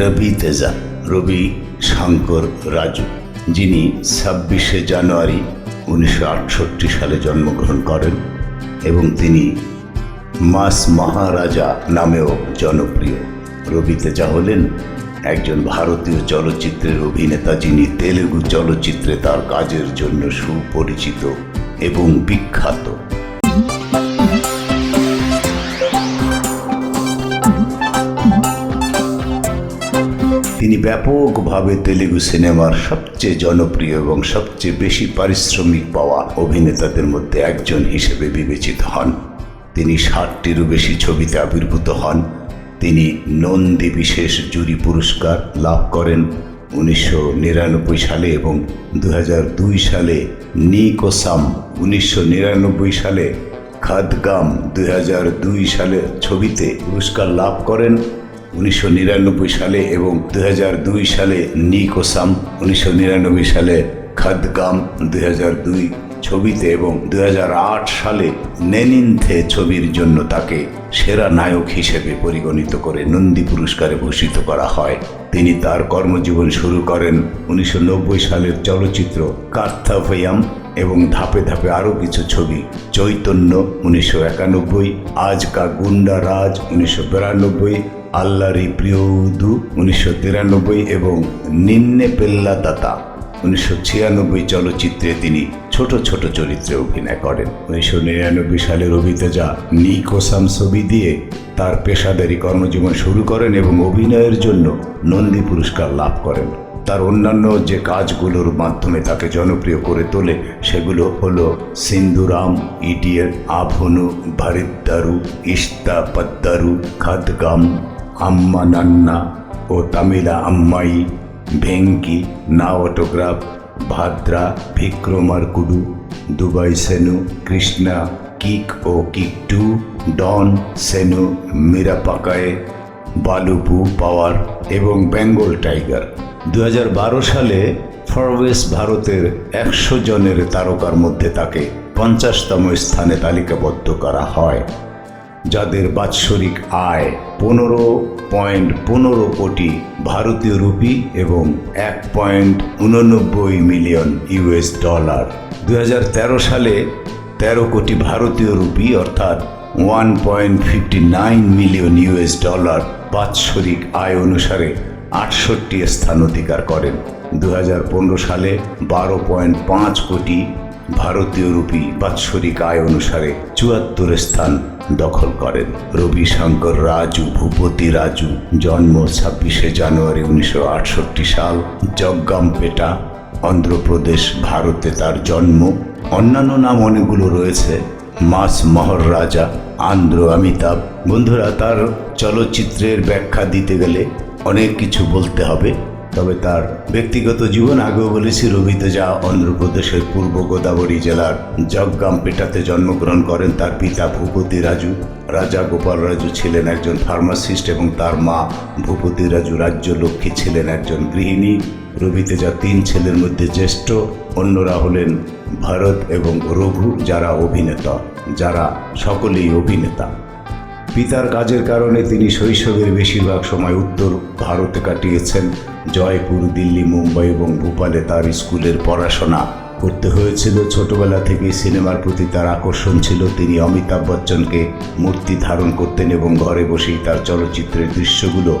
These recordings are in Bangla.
রবি তেজা, রবি শঙ্কর রাজু, যিনি ছাব্বিশে জানুয়ারি উনিশশো আটষট্টি সালে জন্মগ্রহণ করেন এবং তিনি মাস মহারাজা নামেও জনপ্রিয়। রবি তেজা হলেন একজন ভারতীয় চলচ্চিত্রের অভিনেতা যিনি তেলেগু চলচ্চিত্রে তার কাজের জন্য সুপরিচিত এবং বিখ্যাত। তিনি ব্যাপকভাবে তেলেগু সিনেমার সবচেয়ে জনপ্রিয় এবং সবচেয়ে বেশি পারিশ্রমিক পাওয়া অভিনেতাদের মধ্যে একজন হিসেবে বিবেচিত হন। তিনি ষাটটিরও বেশি ছবিতে আবির্ভূত হন। তিনি নন্দী বিশেষ জুরি পুরস্কার লাভ করেন উনিশশো নিরানব্বই সালে এবং দু হাজার দুই সালে নিকোসাম, উনিশশো নিরানব্বই সালে খাদগাম দুই হাজার দুই সালে ছবিতে পুরস্কার লাভ করেন। উনিশশো নিরানব্বই সালে এবং দু হাজার দুই সালে নিকোসাম উনিশশো নিরানব্বই সালে খাদগাম দুই হাজার দুই ছবিতে এবং দু হাজার আট সালে নেনিনথে ছবির জন্য তাকে সেরা নায়ক হিসেবে পরিগণিত করে নন্দী পুরস্কারে ভূষিত করা হয়। তিনি তার কর্মজীবন শুরু করেন উনিশশো নব্বই সালের চলচ্চিত্র কার্থাভয়াম এবং ধাপে ধাপে আরও কিছু ছবি। চৈতন্য উনিশশো একানব্বই আজ কা গুন্ডা রাজ উনিশশো বিরানব্বই বিরানব্বই আল্লারি প্রিয়দু উনিশশো তিরানব্বই এবং নিন্নে পেল্লা তাতা উনিশশো ছিয়ানব্বই চলচ্চিত্রে তিনি ছোট ছোট চরিত্রে অভিনয় করেন। উনিশশো নিরানব্বই সালের অভিতেজা নিকোসাম ছবি দিয়ে তার পেশাদারি কর্মজীবন শুরু করেন এবং অভিনয়ের জন্য নন্দী পুরস্কার লাভ করেন। তার অন্যান্য যে কাজগুলোর মাধ্যমে তাকে জনপ্রিয় করে তোলে সেগুলো হলো সিন্ধুরাম ইডিয়ট আভনু, ভারিদ্দারু ইস্তা পদ্দারু খাদগাম আম্মা নান্না ও Tamila Ammayi Venky Naa autograph Bhadra Vikramarkudu Dubai Seenu Krishna kick ও kick two don Seenu Mirapakay Baluphu power এবং বেঙ্গল টাইগার দু হাজার বারো সালে ফরওয়েস ভারতের একশো জনের তারকার মধ্যে তাকে পঞ্চাশতম স্থানে তালিকাবদ্ধ করা হয়। যাদের বাৎসরিক আয় পনেরো পয়েন্ট পনেরো কোটি ভারতীয় রুপি এবং এক পয়েন্ট উননব্বই মিলিয়ন ইউএস ডলার। দু হাজার তেরো সালে তেরো কোটি ভারতীয় রুপি অর্থাৎ one point fifty nine million US dollar বাৎসরিক আয় অনুসারে আটষট্টি স্থান অধিকার করেন। দু হাজার পনেরো সালে বারো পয়েন্ট পাঁচ কোটি ভারতীয় রুপি বাৎসরিক আয় অনুসারে চুয়াত্তর স্থান দখল করেন। রবি শঙ্কর রাজু, ভূপতি রাজু, জন্ম ছাব্বিশে জানুয়ারি উনিশশো আটষট্টি সাল, জগ্গামপেটা, অন্ধ্রপ্রদেশ, ভারতে তার জন্ম। অন্যান্য নাম অনেকগুলো রয়েছে। মাস মহর রাজা আন্ধ্র অমিতাভ। বন্ধুরা, তার চলচ্চিত্রের ব্যাখ্যা দিতে গেলে অনেক কিছু বলতে হবে। তবে তার ব্যক্তিগত জীবন আগেও বলেছি রবিতে যা অন্ধ্রপ্রদেশের পূর্ব গোদাবরী জেলার জগগামপেটাতে জন্মগ্রহণ করেন তার পিতা ভূপতি রাজু। রাজা গোপাল রাজু ছিলেন একজন ফার্মাসিস্ট এবং তার মা ভূপতি রাজু রাজ্য লক্ষ্মী ছিলেন একজন গৃহিণী। রবিতে যা তিন ছেলের মধ্যে জ্যেষ্ঠ, অন্যরা হলেন ভারত এবং রঘু, যারা অভিনেতা, যারা সকলেই অভিনেতা। পিতার কাজের কারণে তিনি শৈশবের বেশিরভাগ সময় উত্তর ভারতে কাটিয়েছেন। জয়পুর, দিল্লি, মুম্বাই এবং ভোপালে তার স্কুলের পড়াশোনা করতে হয়েছিল। ছোটবেলা থেকেই সিনেমার প্রতি তার আকর্ষণ ছিল। তিনি অমিতাভ বচ্চনকে মূর্তি ধারণ করতেন এবং ঘরে বসেই তার চলচ্চিত্রের দৃশ্যগুলো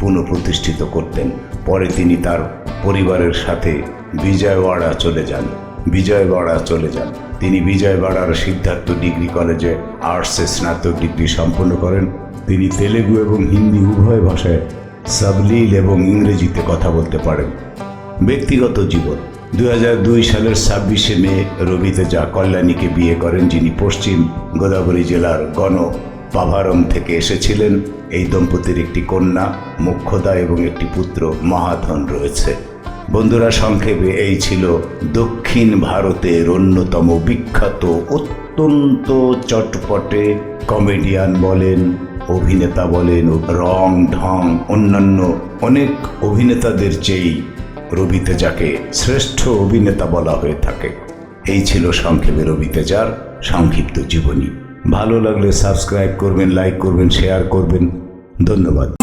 পুনঃপ্রতিষ্ঠিত করতেন। পরে তিনি তার পরিবারের সাথে বিজয়ওয়াড়া চলে যান। বিজয়ওয়াড়া চলে যান। তিনি বিজয়বাড়ার সিদ্ধার্থ ডিগ্রি কলেজে আর্টসে স্নাতক ডিগ্রি সম্পন্ন করেন। তিনি তেলেগু এবং হিন্দি উভয় ভাষায় সাবলীল এবং ইংরেজিতে কথা বলতে পারেন। ব্যক্তিগত জীবন দু হাজার দুই সালের ছাব্বিশে মে রবিতে যা কল্যাণীকে বিয়ে করেন যিনি পশ্চিম গোদাবরী জেলার গণ পাভারম থেকে এসেছিলেন। এই দম্পতির একটি কন্যা মোক্ষদা এবং একটি পুত্র মহাধন রয়েছে। বন্ধুরা, সংক্ষেপে এই ছিল দক্ষিণ ভারতের অন্যতম বিখ্যাত, অত্যন্ত চটপটে কমেডিয়ান বলেন, অভিনেতা বলেন, রং ঢং অন্যান্য অনেক অভিনেতাদের চেয়েই রবি তেজাকে শ্রেষ্ঠ অভিনেতা বলা হয়ে থাকে। এই ছিল সংক্ষেপে রবি তেজার সংক্ষিপ্ত জীবনী। ভালো লাগলে সাবস্ক্রাইব করবেন, লাইক করবেন, শেয়ার করবেন। ধন্যবাদ।